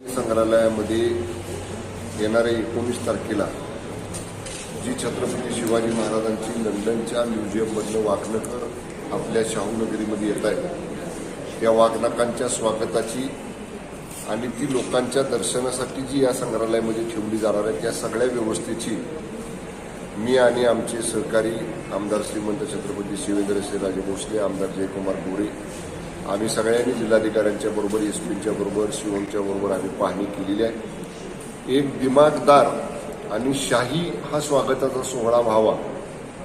संग्रहालयामध्ये येणाऱ्या एकोणीस तारखेला जी छत्रपती शिवाजी महाराजांची लंडनच्या म्युझियममधलं वाघनकर आपल्या शाहूनगरीमध्ये येत आहेत. त्या वाघनकांच्या स्वागताची आणि ती लोकांच्या दर्शनासाठी जी या संग्रहालयामध्ये ठेवली जाणार आहे त्या सगळ्या व्यवस्थेची मी आणि आमचे सहकारी आमदार श्रीमंत छत्रपती शिवेंद्रसिंह राजे भोसले आमदार जयकुमार गोरे आम्ही सगळ्यांनी जिल्हाधिकाऱ्यांच्या बरोबर एस पीच्या बरोबर शिवमच्या बरोबर आम्ही पाहणी केलेली आहे. एक दिमागदार आणि शाही हा स्वागताचा सोहळा व्हावा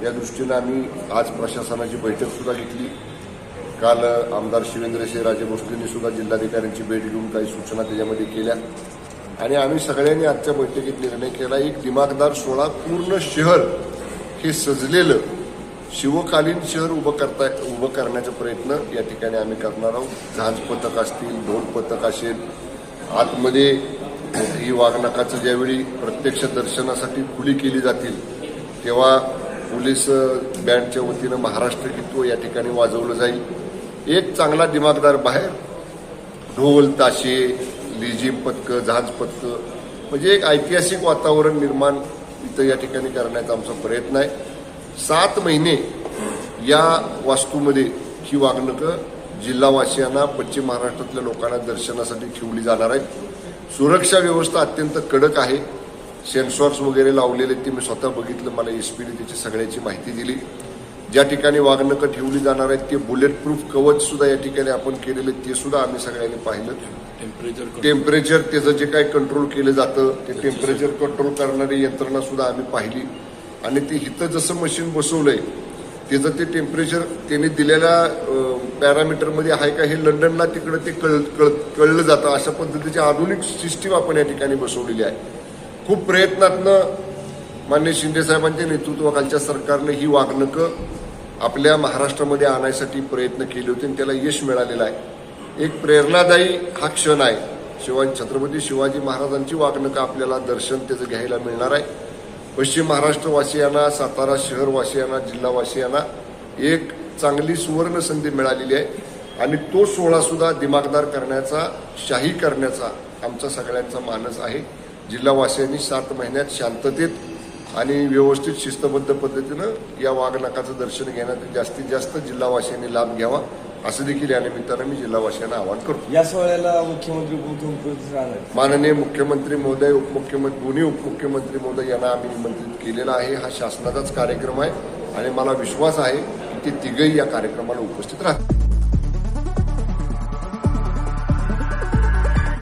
या दृष्टीनं आम्ही आज प्रशासनाची बैठक सुद्धा घेतली. काल आमदार शिवेंद्रसिंह राजे सुद्धा जिल्हाधिकाऱ्यांची भेट घेऊन काही सूचना त्याच्यामध्ये केल्या. आणि आम्ही सगळ्यांनी आजच्या बैठकीत निर्णय केला एक दिमागदार सोहळा पूर्ण शहर हे सजलेलं शिवकालीन शहर उभं करता उभं करण्याचा प्रयत्न या ठिकाणी आम्ही करणार आहोत. झांज पथक असतील ढोल पथक असेल आतमध्ये ही वाघनकाचं ज्यावेळी प्रत्यक्ष दर्शनासाठी खुली केली जातील तेव्हा पोलीस बँडच्या वतीनं महाराष्ट्र गीत्व या ठिकाणी वाजवलं जाईल. एक चांगला दिमागदार बाहेर ढोल ताशे लिजिम पथकं जहाज पथकं म्हणजे एक ऐतिहासिक वातावरण निर्माण इथं या ठिकाणी करण्याचा आमचा प्रयत्न आहे. सात महिने या वास्तूमध्ये ही वागणुकं जिल्हावासियांना पश्चिम महाराष्ट्रातल्या लोकांना दर्शनासाठी ठेवली जाणार आहेत. सुरक्षा व्यवस्था अत्यंत कडक आहे. सेन्सॉर्स वगैरे लावलेले ते मी स्वतः बघितलं मला एसपीने त्याची सगळ्याची माहिती दिली. ज्या ठिकाणी वागणुकं ठेवली जाणार आहेत ते बुलेट प्रूफ कवच सुद्धा या ठिकाणी आपण केलेले ते सुद्धा आम्ही सगळ्यांनी पाहिलं. टेम्परेचर टेम्परेचर त्याचं जे काही कंट्रोल केलं जातं ते टेम्परेचर कंट्रोल करणारी यंत्रणा सुद्धा आम्ही पाहिली. आणि ते इथं जसं मशीन बसवलंय त्याचं ते टेम्परेचर त्यांनी दिलेल्या पॅरामीटरमध्ये आहे का हे लंडनला तिकडं ते कळ कळ कळलं जातं. अशा पद्धतीची आधुनिक सिस्टीम आपण या ठिकाणी बसवलेली आहे. खूप प्रयत्नातनं मान्य शिंदे साहेबांच्या नेतृत्वाखालच्या सरकारनं ही वागणुकं आपल्या महाराष्ट्रामध्ये आणायसाठी प्रयत्न केले होते आणि त्याला यश मिळालेलं आहे. एक प्रेरणादायी हा क्षण आहे. शिवाजी छत्रपती शिवाजी महाराजांची वागणुकं आपल्याला दर्शन त्याचं घ्यायला मिळणार आहे. पश्चिम महाराष्ट्रवासियांना सातारा शहरवासियांना जिल्हावासियांना एक चांगली सुवर्ण संधी मिळालेली आहे आणि तो सोहळा सुद्धा दिमागदार करण्याचा शाही करण्याचा आमचा सगळ्यांचा मानस आहे. जिल्हावासियांनी सात महिन्यात शांततेत आणि व्यवस्थित शिस्तबद्ध पद्धतीनं या वाघनाकाचं दर्शन घेण्यात जास्तीत जास्त जिल्हावासियांनी लाभ घ्यावा असं देखील या निमित्तानं मी जिल्हावासियांना आवाहन करतो. या सोहळ्याला मुख्यमंत्री उपमुख्यमंत्री माननीय मुख्यमंत्री महोदय उपमुख्यमंत्री दोन्ही उपमुख्यमंत्री महोदय यांना आम्ही निमंत्रित केलेला आहे. हा शासनाचाच कार्यक्रम आहे आणि मला विश्वास आहे की ते तिघही या कार्यक्रमाला उपस्थित राहतील.